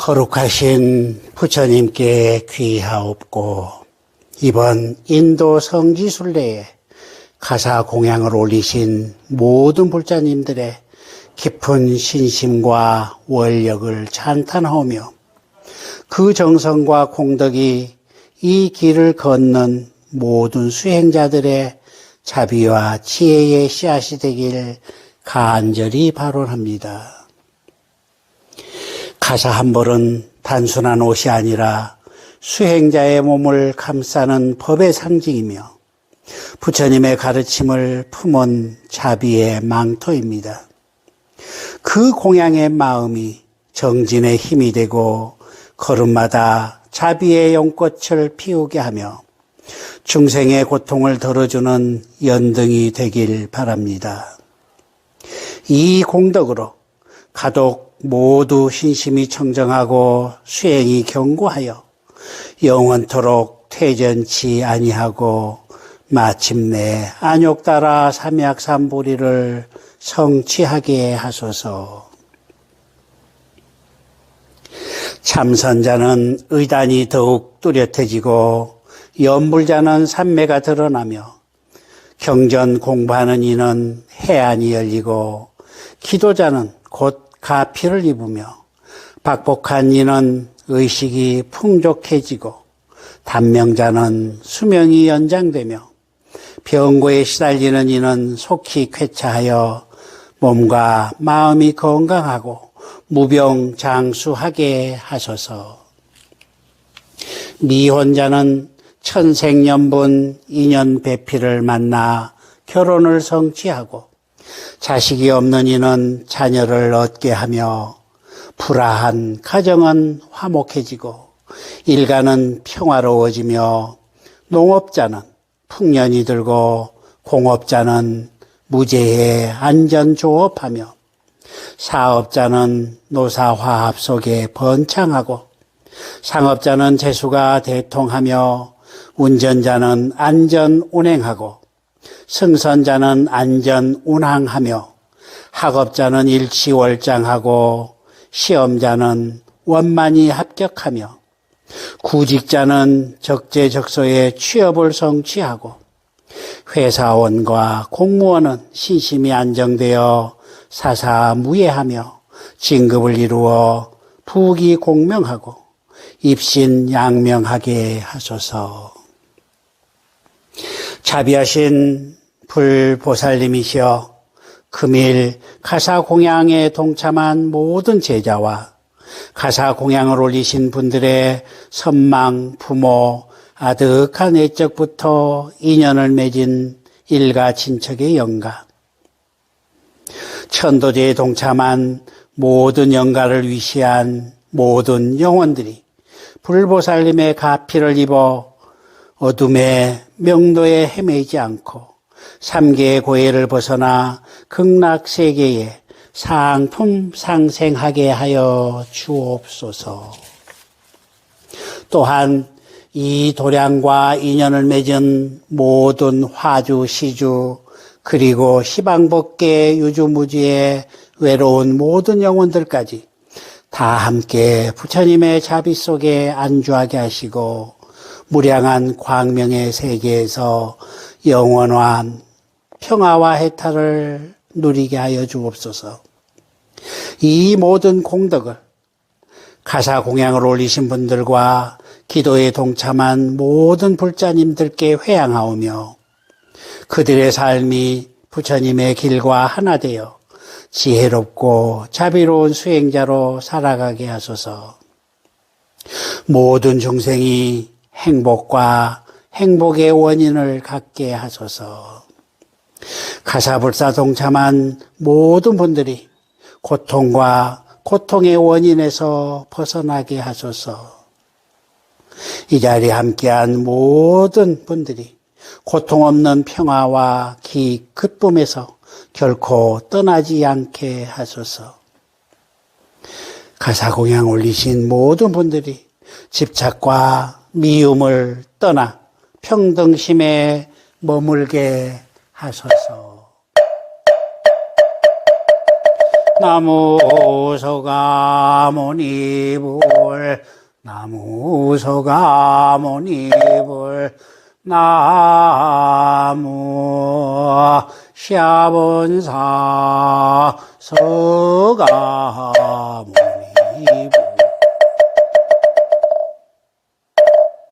거룩하신 부처님께 귀하옵고 이번 인도 성지순례에 가사 공양을 올리신 모든 불자님들의 깊은 신심과 원력을 찬탄하오며 그 정성과 공덕이 이 길을 걷는 모든 수행자들의 자비와 지혜의 씨앗이 되길 간절히 발언합니다. 가사 한 벌은 단순한 옷이 아니라 수행자의 몸을 감싸는 법의 상징이며 부처님의 가르침을 품은 자비의 망토입니다. 그 공양의 마음이 정진의 힘이 되고 걸음마다 자비의 연꽃을 피우게 하며 중생의 고통을 덜어주는 연등이 되길 바랍니다. 이 공덕으로 가독 모두 신심이 청정하고 수행이 견고하여 영원토록 퇴전치 아니하고 마침내 안욕 따라 삼약삼보리를 성취하게 하소서. 참선자는 의단이 더욱 뚜렷해지고 연불자는 삼매가 드러나며 경전 공부하는 이는 해안이 열리고 기도자는 곧 가피를 입으며 박복한 이는 의식이 풍족해지고 단명자는 수명이 연장되며 병고에 시달리는 이는 속히 쾌차하여 몸과 마음이 건강하고 무병장수하게 하소서. 미혼자는 천생연분 인연 배필을 만나 결혼을 성취하고 자식이 없는 이는 자녀를 얻게 하며 불화한 가정은 화목해지고 일가는 평화로워지며 농업자는 풍년이 들고 공업자는 무죄의 안전조업하며 사업자는 노사화합 속에 번창하고 상업자는 재수가 대통하며 운전자는 안전 운행하고 승선자는 안전 운항하며 학업자는 일치월장하고 시험자는 원만히 합격하며 구직자는 적재적소에 취업을 성취하고 회사원과 공무원은 신심이 안정되어 사사무예하며 진급을 이루어 부귀 공명하고 입신 양명하게 하소서. 자비하신 불보살님이시여 금일 가사 공양에 동참한 모든 제자와 가사 공양을 올리신 분들의 선망, 부모, 아득한 애적부터 인연을 맺은 일가 친척의 영가, 천도제에 동참한 모든 영가를 위시한 모든 영혼들이 불보살님의 가피를 입어 어둠의 명도에 헤매지 않고 삼계의 고해를 벗어나 극락 세계에 상품 상생하게 하여 주옵소서. 또한 이 도량과 인연을 맺은 모든 화주, 시주, 그리고 시방법계 유주무지의 외로운 모든 영혼들까지 다 함께 부처님의 자비 속에 안주하게 하시고 무량한 광명의 세계에서 영원한 평화와 해탈을 누리게 하여 주옵소서. 이 모든 공덕을 가사 공양을 올리신 분들과 기도에 동참한 모든 불자님들께 회양하오며 그들의 삶이 부처님의 길과 하나 되어 지혜롭고 자비로운 수행자로 살아가게 하소서. 모든 중생이 행복과 행복의 원인을 갖게 하소서. 가사불사 동참한 모든 분들이 고통과 고통의 원인에서 벗어나게 하소서. 이 자리에 함께한 모든 분들이 고통 없는 평화와 기, 기쁨에서 결코 떠나지 않게 하소서. 가사 공양 올리신 모든 분들이 집착과 미움을 떠나 평등심에 머물게 하소서. 나무 소가 서가모니불 나무 서가모니불 나무 샤본사 서가모니불